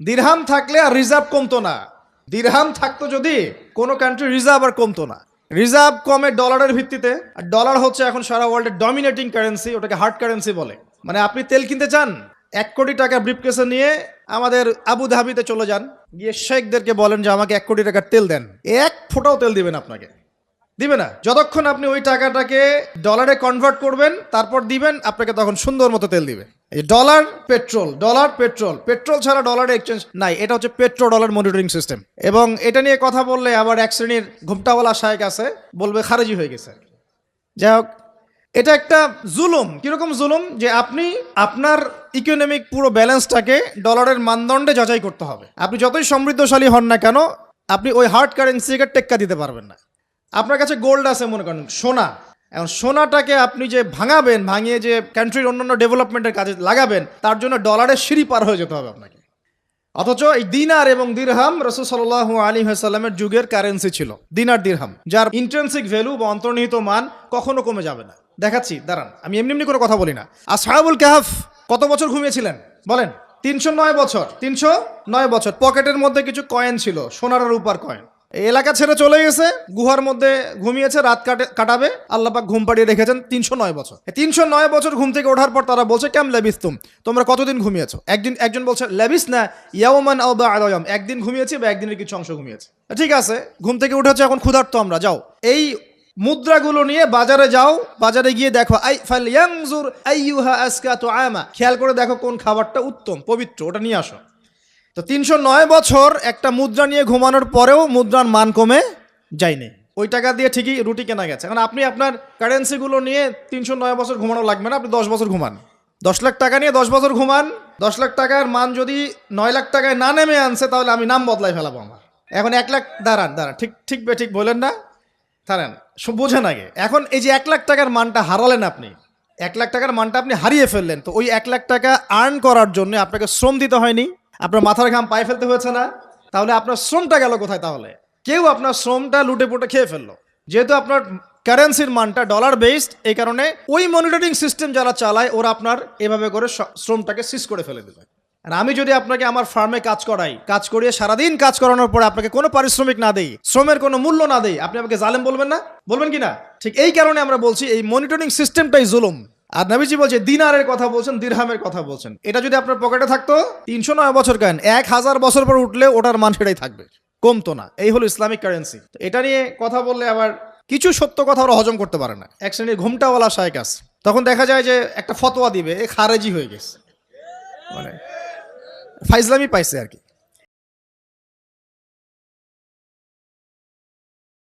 দিরহাম থাকলে আর রিজার্ভ কমতো না। দিরহাম থাকতো যদি, কোনো কান্ট্রি রিজার্ভ আর কমতো না। রিজার্ভ কমে ডলারের ভিত্তিতে, আর ডলার হচ্ছে এখন সারা ওয়ার্ল্ডের ডমিনেটিং কারেন্সি ওটাকে হার্ড কারেন্সি বলে। মানে আপনি তেল কিনতে চান, এক কোটি টাকা ব্রিফকেসে নিয়ে আমাদের আবু ধাবিতে চলে যান, গিয়ে শেখদেরকে বলেন যে আমাকে এক কোটি টাকার তেল দেন। এক ফোঁটাও তেল দিবেন আপনাকে। দিবে না। যতক্ষণ আপনি ওই টাকাটাকে ডলারে কনভার্ট করবেন, তারপর দিবেন, আপনাকে তখন সুন্দর মতো তেল দিবে। এই dollar petrol dollar petrol petrol ছাড়া ডলার এক্সচেঞ্জ নাই। এটা হচ্ছে পেট্রো ডলার মনিটরিং সিস্টেম এবং এটা নিয়ে কথা বললে আবার এক শ্রেণির ঘুমটাওয়ালা শায়েক আছে, বলবে খারেজি হয়ে গেছে। যাই হোক, এটা একটা জুলুম। কীরকম জুলুম? যে আপনি আপনার ইকোনমিক পুরো ব্যালেন্সটাকে ডলারের মানদণ্ডে যাচাই করতে হবে। আপনি যতই সমৃদ্ধশালী হন না কেন, আপনি ওই হার্ড কারেন্সিকে টেক্কা দিতে পারবেন না। আপনার কাছে গোল্ড আছে মনে করেন, সোনা। এখন সোনাটাকে আপনি যে ভাঙাবেন, ভাঙিয়ে যে কান্ট্রির অন্যান্য ডেভেলপমেন্টের কাজে লাগাবেন, তার জন্য ডলারের সিঁড়ি পার হয়ে যেতে হবে আপনাকে। অথচ এই দিনার এবং দিরহাম রসুল সাল্লাহ আলী সাল্লামের যুগের কারেন্সি ছিল, দিনার দিরহাম, যার ইন্ট্রেন্সিক ভ্যালু বা অন্তর্নিহিত মান কখনো কমে যাবে না। দেখাচ্ছি, দাঁড়ান, আমি এমনি এমনি করে কথা বলি না। আর সাহাবুল কাহাফ, কত বছর ঘুমিয়েছিলেন? বলেন, তিনশো নয় বছর, তিনশো নয় বছর, পকেটের মধ্যে কিছু কয়েন ছিল, সোনার রূপার কয়েন এলাকা ছেড়ে চলে গেছে, গুহার মধ্যে ঘুমিয়েছে, রাত কাটে কাটাবে। আল্লাপাক ঘুম পাড়িয়ে রেখেছেন তিনশো নয় বছর। তিনশো নয় বছর ঘুম থেকে ওঠার পর তারা বলছে কেম লেবিস তুম তোমরা কতদিন ঘুমিয়েছো? একদিন একজন বলছে, লেবিস না ইয়াওমান বা একদিন ঘুমিয়েছি বা একদিনের কিছু অংশ ঘুমিয়েছে। ঠিক আছে, ঘুম থেকে উঠেছে, এখন ক্ষুধার্ত আমরা, যাও। এই মুদ্রাগুলো নিয়ে বাজারে যাও, বাজারে গিয়ে দেখো, আই ফাল ইয়াংজুর আইয়ুহা আজকা তো আমা খেয়াল করে দেখো কোন খাবারটা উত্তম, পবিত্র, ওটা নিয়ে আসো। তো তিনশো নয় বছর একটা মুদ্রা নিয়ে ঘুমানোর পরেও মুদ্রার মান কমে যায়নি। ওই টাকা দিয়ে ঠিকই রুটি কেনা গেছে। এখন আপনি আপনার কারেন্সিগুলো নিয়ে তিনশো নয় বছর ঘুমানো লাগবে না, আপনি দশ বছর ঘুমান। দশ লাখ টাকা নিয়ে দশ বছর ঘুমান, দশ লাখ টাকার মান যদি নয় লাখ টাকায় না নেমে আনছে, তাহলে আমি নাম বদলাই ফেলাবো আমার। এখন এক লাখ, দাঁড়ান দাঁড়ান, ঠিক ঠিক বে, ঠিক বলেন না? দাঁড়ান বোঝেন আগে। এখন এই যে এক লাখ টাকার মানটা হারালেন আপনি, এক লাখ টাকার মানটা আপনি হারিয়ে ফেললেন, তো ওই এক লাখ টাকা আর্ন করার জন্য আপনাকে শ্রম দিতে হয়নি। আপনার মাথার ঘাম পায়ে ফেলতে হয়েছে না? তাহলে আপনার শ্রমটা গেল কোথায় তাহলে? কেউ আপনার শ্রমটা লুটে পুটে খেয়ে ফেলল। যেহেতু আপনার কারেন্সির মানটা ডলার বেসড এই কারণে ওই মনিটরিং সিস্টেম যারা চালায়, ওরা আপনার এভাবে করে শ্রমটাকে সিজ করে ফেলে দেবে। আর আমি যদি আপনাকে আমার ফার্মে কাজ করাই, কাজ করিয়ে সারাদিন কাজ করানোর পরে আপনাকে কোনো পারিশ্রমিক না দেই, শ্রমের কোনো মূল্য না দেই, আপনি আমাকে জালেম বলবেন না? বলবেন কি না? ঠিক এই কারণে আমরা বলছি এই মনিটরিং সিস্টেমটাই জুলুম। আর নবীজি বলছে, দিনারের কথা বলছেন, দিরহামের কথা বলছেন। এটা যদি আপনার পকেটে থাকতো, তিনশো নয় বছর কেন? এক হাজার বছর পর উঠলে ওটার মান সেটাই থাকবে। কমতো না। এই হলো ইসলামিক কারেন্সি এটা নিয়ে কথা বললে আবার কিছু সত্য কথা ওরা হজম করতে পারে না। এক শ্রেণির ঘুমটাওয়ালা শায়ক আছে। তখন দেখা যায় যে একটা ফতোয়া দিবে, এ খারেজি হয়ে গেছে। মানে ফাইজলামি পাইছে আর কি।